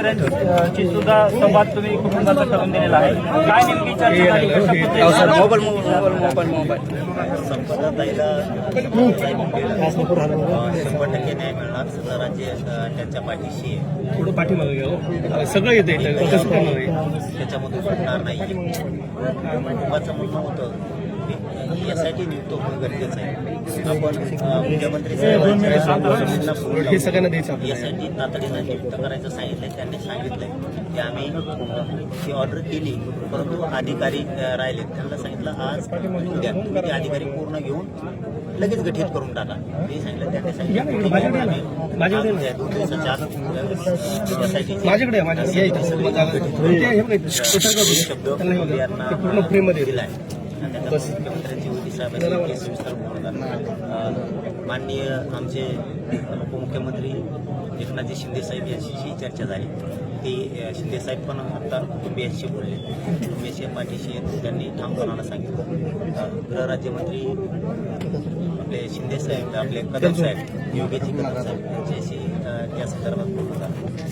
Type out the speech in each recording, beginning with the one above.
मुख्यमंत्र्यांची सुद्धा संवाद तुम्ही कुटुंबाचा करून दिलेला आहे. काय नेमकी चर्चा मोबाईल मोबाईल मोबाईल मोबाईल शंभर टक्के न्याय मिळणार अं, त्यांच्या पाठीशी आहे थोडं पाठीमागे घ्या हो. सगळं येते करणार आहे त्याच्यामधून सुटणार नाही कुटुंबाचं म्हणणं होतं की यासाठी नियुक्त होणं गरजेचं आहे. आपण मुख्यमंत्री जमिनीला फोन यासाठी तातडीनं नियुक्त करायचं सांगितलंय त्यांनी सांगितलंय की आम्ही ती ऑर्डर केली परंतु अधिकारी राहिले. त्यांना सांगितलं आज उद्या तुम्ही ते अधिकारी पूर्ण घेऊन लगेच गठीत करून टाका. मी सांगितलं त्यांनी सांगितलं हे. शब्द. यांना. दिलाय. मुख्यमंत्र्यांची मोदी साहेबांची सविस्तर बोलतात माननीय आमचे उपमुख्यमंत्री एकनाथजी शिंदे साहेब यांच्याशी चर्चा झाली. ती अ, शिंदे साहेब पण आता कुटुंबियांशी बोलले. कुटुंबियांशी पाठीशी त्यांनी ठामपणानं सांगितलं. गृहराज्यमंत्री आपले शिंदे साहेब आपले कदम साहेब योगेजी कदम साहेब यांच्याशी त्या संदर्भात आणि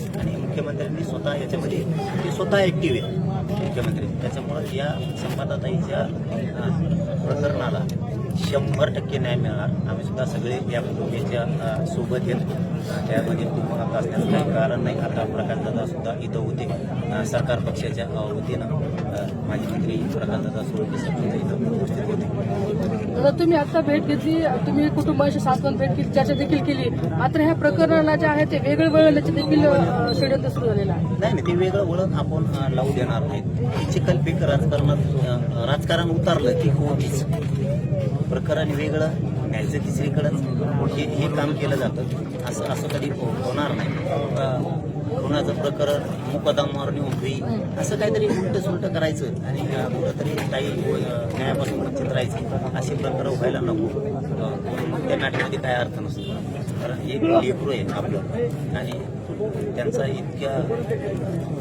मुख्यमंत्र्यांनी स्वतः याच्यामध्ये ते स्वतः ऍक्टिव्ह आहे. मुख्यमंत्री. त्याच्यामुळं या संपादाताईच्या प्रकरणाला शंभर टक्के न्याय मिळणार. आम्ही सुद्धा सगळे या अ, सोबत येत. त्यामध्ये दुमत असण्याचं काही कारण नाही. आता प्रकाशदादा सुद्धा इथं होते. सरकार पक्षाच्या वतीनं. माजी मंत्री प्रकाशदादा सोळके सुद्धा इथं उपस्थित होते. दादा तुम्ही आता भेट घेतली. तुम्ही कुटुंबाशी सातवन भेट केली चर्चा देखील केली. मात्र ह्या प्रकरणाला जे आहे ते वेगळं वळवण्याचे देखील षडयंत्र सुरू झालेलं आहे. नाही नाही ते वेगळं वळण आपण लावू देणार नाहीत ही चिकलपीक राजकारणात राजकारण उतारलं की होतीच. प्रकरण वेगळं न्यायचं तिसरीकडंच हे हे काम केलं जातं. असं असं कधी हो- होणार नाही. कोणाचं प्रकरण मुकदमावर नेऊन होईल असं काहीतरी उलट सुलट करायचं आणि कुठंतरी काही न्यायापासून वंचित राहायचं असे प्रकरण व्हायला नको. मग त्या नाट्यामध्ये काय अर्थ नसतो. कारण एक लेकरू आहे आपलं. आणि त्यांचा इतक्या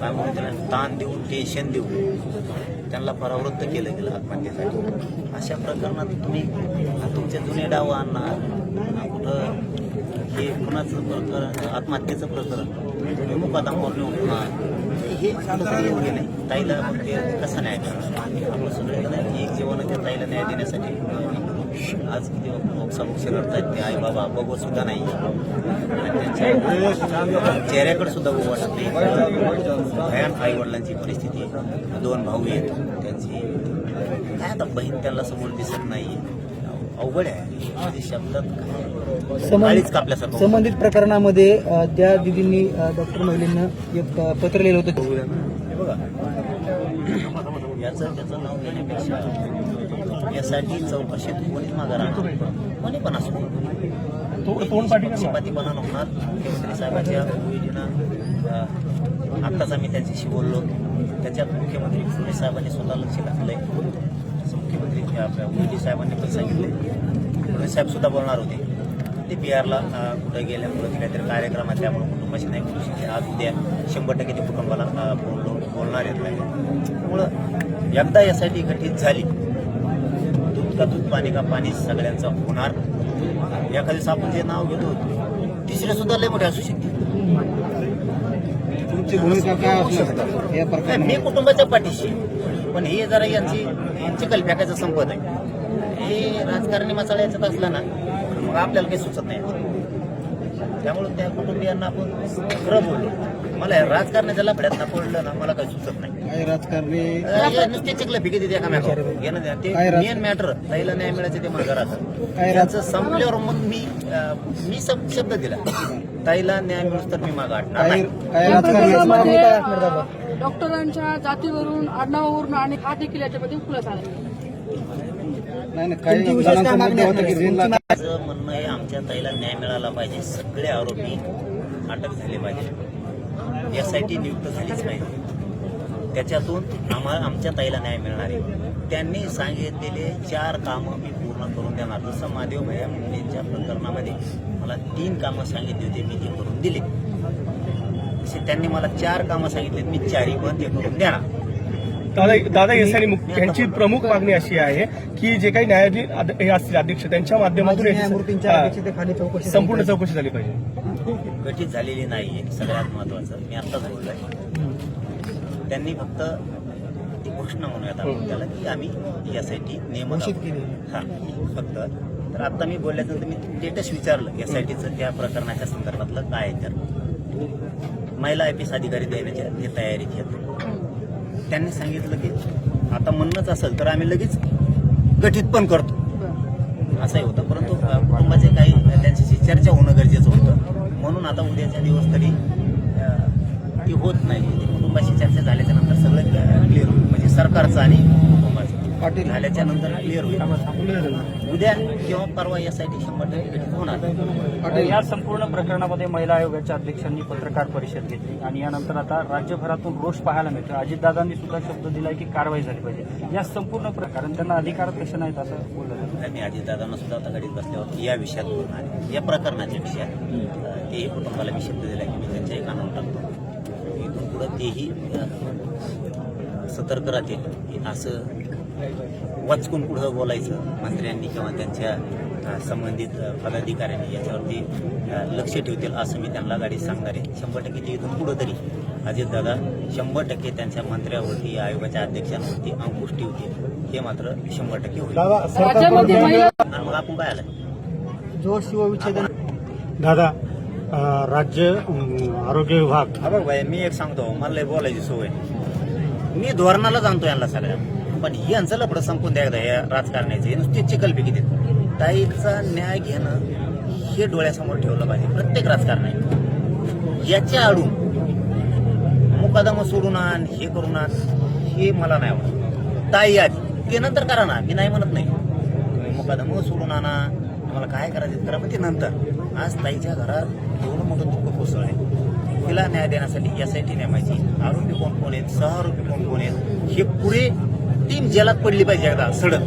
काय म्हणून त्याला ताण देऊन टेन्शन देऊन त्यांना परावृत्त केलं गेलं आत्महत्येसाठी. अशा प्रकरणात तुम्ही तुमचे जुने डाव आणणार कुठं हे कुणाचं प्रकरण आत्महत्येचं प्रकरण तुम्ही नेऊन हे योग्य नाही ताईला मग ते कसं न्याय करणार आपण सगळेजण एक जीवन त्या ताईला न्याय देण्यासाठी आज किती मोक्षामोक्ष करतायत ते आई बाबा बघवत सुद्धा नाही. त्यांच्या चेहऱ्याकडे सुद्धा बघू वाटत नाही. भयान आई वडिलांची परिस्थिती. दोन भाऊ आहेत. त्यांची काय आता बहीण त्यांना समोर दिसत नाही. अवघड आहे. म्हणजे शब्दात काळीच कापल्यासारखं. संबंधित प्रकरणामध्ये त्या दिदींनी डॉक्टर महिलेंना एक पत्र लिहिलं होतं. बघा. याचं त्याचं नाव घेण्यापेक्षा यासाठी चौकशीत कोणीच मागा राहणार कोणी पण असो. पक्षपातीपणा होणार. मुख्यमंत्री साहेबांच्या योजना आत्ताच आम्ही त्यांच्याशी बोललो. त्याच्यात मुख्यमंत्री फडणवीस साहेबांनी स्वतः लक्ष घातलंय. असं मुख्यमंत्री आपल्या मोदी साहेबांनी पण सांगितलंय. फडणवीस साहेब सुद्धा बोलणार होते. ते बिहारला कुठं गेल्यामुळे काहीतरी कार्यक्रम आहे त्यामुळे कुटुंबाशी नाही बोलू शकले. आज उद्या शंभर टक्के ते कुटुंबाला बोललो बोलणार आहेत. नाही त्यामुळं एकदा यासाठी गठीत झाली. दूध का दूध पाणी का पाणी सगळ्यांचा होणार. एखाद्या आपण जे नाव घेतो तिसरे सुद्धा लय मोठे असू शकते तुमची भूमिका काय नाही, मी कुटुंबाच्या पाठीशी. आहे. पण हे जरा यांची यांची कल्प्याकायचा संपत आहे. हे राजकारणी मसाला याच्यात असला ना मग आपल्याला काही सुचत नाही. त्यामुळे त्या कुटुंबियांना आपण खरं बोललो मला राजकारणाच्या लफड्यात ना पडलं ना मला काही सुचत नाही. काही राजकारणी? नुसते चिकलं फिकी देते एकामेकावर घेणं द्या ते काय राज- मेन मॅटर ताईला न्याय मिळायचं ते काय राज- त्याचं संपल्यावर मग मी अं, मी सब- शब्द दिला. ताईला न्याय मिळूस तर मी मागं हटणार नाही. काय असणार दादा अ, डॉक्टरांच्या जातीवरून आडनावावरून आणि हा देखील याच्यामध्ये खुलासा झाला नाही नाही काही जणांचा मुद्दा होता की रेंजला माझं म्हणणं आहे आमच्या ताईला न्याय मिळाला पाहिजे. सगळे आरोपी अटक झाले पाहिजे. यासाठी नियुक्त झालीच पाहिजे त्याच्यातून आम्हाला आमच्या ताईला न्याय मिळणार आहे. त्यांनी सांगितलेले चार कामं मी पूर्ण करून देणार. जसं महादेव भैया मुंडेंच्या प्रकरणामध्ये मला तीन कामं सांगितली होती मी ते करून दिले. तसे त्यांनी मला चार कामं सांगितले मी चारही पण ते करून देणार. दादा दादा एस आणि मुख यांची प्रमुख मागणी अशी आहे की जे काही न्यायाधीश हे असतील अध्यक्ष त्यांच्या माध्यमातून संपूर्ण. चौकशी झाली पाहिजे. गठीत झालेली नाहीये सगळ्यात महत्वाचं. मी आत्ताच बोललोय. त्यांनी फक्त ती घोषणा म्हणूयात आपण त्याला की आम्ही यासाठी नियम घोषित केली. हा फक्त. तर आता मी बोलल्यानंतर मी स्टेटस विचारलं एसआयटीचं त्या प्रकरणाच्या संदर्भातलं काय आहे तर. महिला आय पी एस अधिकारी देण्याच्या ते तयारीत आहेत. त्यांनी सांगितलं की आता म्हणणंच असेल तर आम्ही लगेच गठीत पण करतो. असंही होतं. परंतु कुटुंबाचे काही त्यांच्याशी चर्चा होणं गरजेचं होतं. म्हणून आता उद्याच्या दिवस तरी ती होत नाही. म्हणजे कुटुंबाशी चर्चा झाल्याच्यानंतर सगळं क्लिअर म्हणजे सरकारचं आणि पाटील झाल्याच्यानंतर क्लिअर होईल. उद्या किंवा परवा यासाठी शंभर टक्के होणार. या संपूर्ण प्रकरणामध्ये महिला आयोगाच्या अध्यक्षांनी पत्रकार परिषद घेतली आणि यानंतर आता राज्यभरातून रोष पाहायला मिळतो. अजितदादांनी सुद्धा शब्द दिलाय की कारवाई झाली पाहिजे. या संपूर्ण प्रकरण त्यांना अधिकार कसे नाहीत असं बोललं त्यांनी अजितदादांना सुद्धा आता घडीत बसल्यावर या विषयात बोलणार. या प्रकरणाच्या विषयात. तेही कुटुंबाला मी शब्द दिला की मी त्यांच्याही कानावर टाकतो. इथून पुढं तेही सतर्क राहतील की असं वाचकून पुढं बोलायचं मंत्र्यांनी किंवा त्यांच्या संबंधित पदाधिकाऱ्यांनी याच्यावरती लक्ष ठेवतील असं मी त्यांना गाडीत सांगणार आहे. शंभर टक्के ते इथून पुढं तरी अजितदादा शंभर टक्के त्यांच्या मंत्र्यावरती आयोगाच्या अध्यक्षांवरती अंकुश ठेवतील. हे मात्र शंभर टक्के होईल. आणि मग आपण काय आलं? जो शिवविच्छेदन दादा राज्य आरोग्य विभाग. हा बघ भाई मी एक सांगतो मला लय बोलायची सवय मी धोरणाला जाणतो यांना सगळ्या. पण यांचं लपडं संपून द्या एकदा या राजकारण्याचे. नुसती चिकलपिकी देत. ताईचा न्याय घेणं हे डोळ्यासमोर ठेवलं पाहिजे. प्रत्येक राजकारणी याच्या आडून मुकादम सोडून आण हे करून आण हे मला नाही आवडत. ताई आधी. ते नंतर करा ना. मी नाही म्हणत नाही. मुकादम सोडून आणा. तुम्हाला काय करायचं करा. पण ते नंतर. आज ताईच्या घरात एवढं मोठं दुःख कोसळ आहे. तिला न्याय देण्यासाठी यासाठी नेमायची. आरोपी कोण कोण आहेत? सहआरोपी कोण कोण आहेत? हे पुढे टीम जेलात पडली पाहिजे एकदा सडक.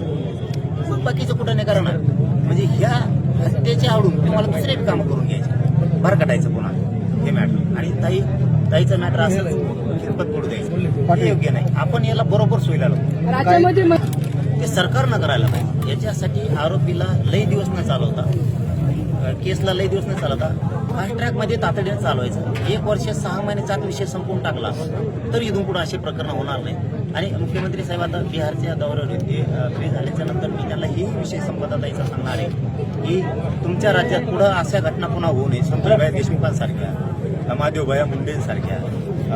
मग बाकीचं कुठं नाही करणार. म्हणजे ह्या हत्येच्या आवडून तुम्हाला दुसरे काम करून घ्यायचे. भरकटायचं पुन्हा? हे मॅटर आणि ताई ताईचं मॅटर असं किरपत पडू द्यायचं. हे योग्य नाही. आपण याला बरोबर सोयीला राज्यामध्ये महि- ते सरकारनं करायला पाहिजे. याच्यासाठी आरोपीला लई दिवस न चालवता केसला लई दिवस न चालवता फास्ट ट्रॅकमध्ये तातडीने चालवायचं. एक वर्ष सहा महिन्याचा विषय संपवून टाकला. तर इथून पुढे असे प्रकरण होणार नाही. आणि मुख्यमंत्री साहेब आता बिहारच्या दौऱ्यावर होते फ्री झाल्याच्यानंतर मी त्यांना ही विषय संपदाताईचा सांगणार आहे की तुमच्या राज्यात पुढं अशा घटना पुन्हा होऊ नये संतोषभाई देशमुखांसारख्या महादेवभाया मुंडेंसारख्या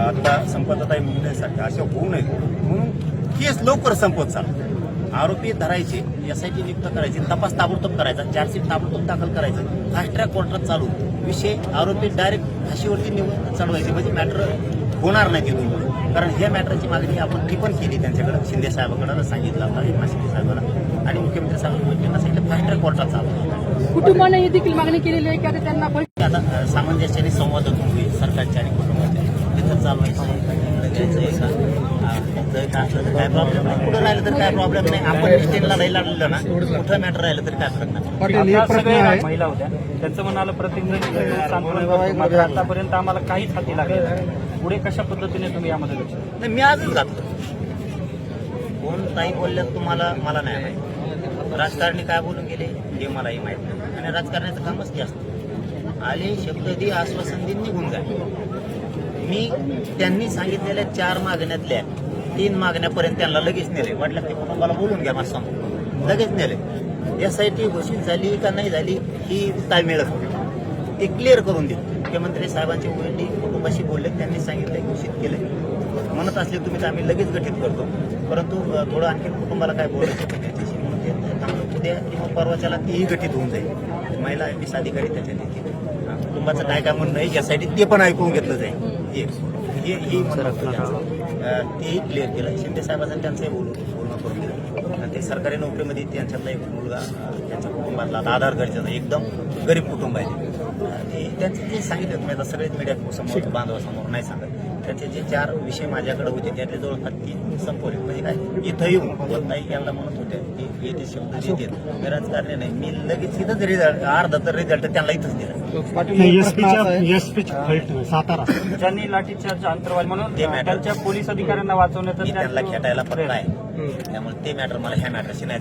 आता संपदाताई मुंडेंसारख्या अशा होऊ नयेत. म्हणून केस लवकर संपत चाल. आरोपी धरायचे एसआयटी नियुक्त करायची तपास ताबडतोब करायचा चार्जशीट ताबडतोब दाखल करायचं फास्ट ट्रॅक कोर्टात चालू. विषय आरोपी डायरेक्ट फाशीवरती निवडून चढवायचे म्हणजे मॅटर होणार नाही तिथून. कारण ह्या मॅटरची मागणी आपण ती पण केली त्यांच्याकडे. शिंदे साहेबांकडे सांगितलं होता एकनाथ शिंदे साहेबांना. आणि मुख्यमंत्री साहेबांना सांगितलं फास्ट ट्रॅक कोर्टात चालू कुटुंबाने ही देखील मागणी केलेली आहे की आता त्यांना आता सामंजस्याने संवादातून होईल सरकारच्या आणि कुटुंबाच्या. तिथं द्यायचं आहे जर काय असलं तर काय प्रॉब्लेम नाही कुठं राहिलं तर काय प्रॉब्लेम नाही आपण स्टेनला नाही लागलेलं ना कुठं मॅटर राहिलं तर काय फरक नाही पाटील एक आता प्रश्न सगळे आहे महिला होत्या त्यांचं म्हणालं प्रत्येक मात्र आतापर्यंत आम्हाला काहीच हाती लागलं नाही. पुढे कशा पद्धतीने तुम्ही यामध्ये लक्ष द्याल? नाही मी आजच घातलं कोण ताई बोलल्यात तुम्हाला मला नाही माहिती राजकारणी काय बोलून गेले हे मलाही माहीत नाही आणि राजकारणाचं कामच ते असतं आले शब्द दे आश्वासन दे निघून जाय मी त्यांनी सांगितलेल्या चार मागण्यातल्या तीन मागण्यापर्यंत त्यांना लगेच नेले. वाटलं ते कुटुंबाला बोलून घ्या माझं समोर लगेच नेले. यासाठी घोषित झाली का नाही झाली ही काय मिळत ते क्लिअर करून दिली. मुख्यमंत्री साहेबांचे वडील कुटुंबाशी बोलले त्यांनी सांगितलं घोषित केलं. म्हणत असले तुम्ही तर आम्ही लगेच गठीत करतो. परंतु थोडं आणखी कुटुंबाला काय बोलायचं त्याच्याशी म्हणून ते उद्या किंवा परवाच्याला तीही गठीत होऊन जाईल. महिला आय पी एस अधिकारी त्याच्यात येतील कुटुंबाचं काय काय म्हणणं आहे यासाठी ते पण ऐकून घेतलं जाईल. एक हे म्हणणं होतं तेही क्लिअर केलं. शिंदे साहेबांचं त्यांचंही बोलून बोलणं करून दिलं. आणि ते सरकारी नोकरीमध्ये त्यांच्यातला एक मुलगा त्यांच्या कुटुंबातला आता आधार गरजेचा एकदम गरीब कुटुंब आहे ते. आणि ते सांगितलं सांगितले मी आता सगळेच मीडिया समोर बांधवासमोर नाही सांगत. त्यांचे जे चार विषय माझ्याकडे होते त्यातले जवळपास तीन संपवले. म्हणजे काय? इथं येऊन बोलताई यांना म्हणत होते की येते शब्द देतात मी राजकारणी नाही. मी लगेच इथंच रिझल्ट अर्धा तर रिझल्ट त्यांना इथंच दिला. सातारा. ज्यांनी लाठीचार्ज अंतर्वाद म्हणून ते. त्यांच्या पोलीस अधिकाऱ्यांना वाचवण्याचा त्यांना त्या- खेटायला पडला आहे त्यामुळे ते मॅटर मला ह्या मॅटरशी नाही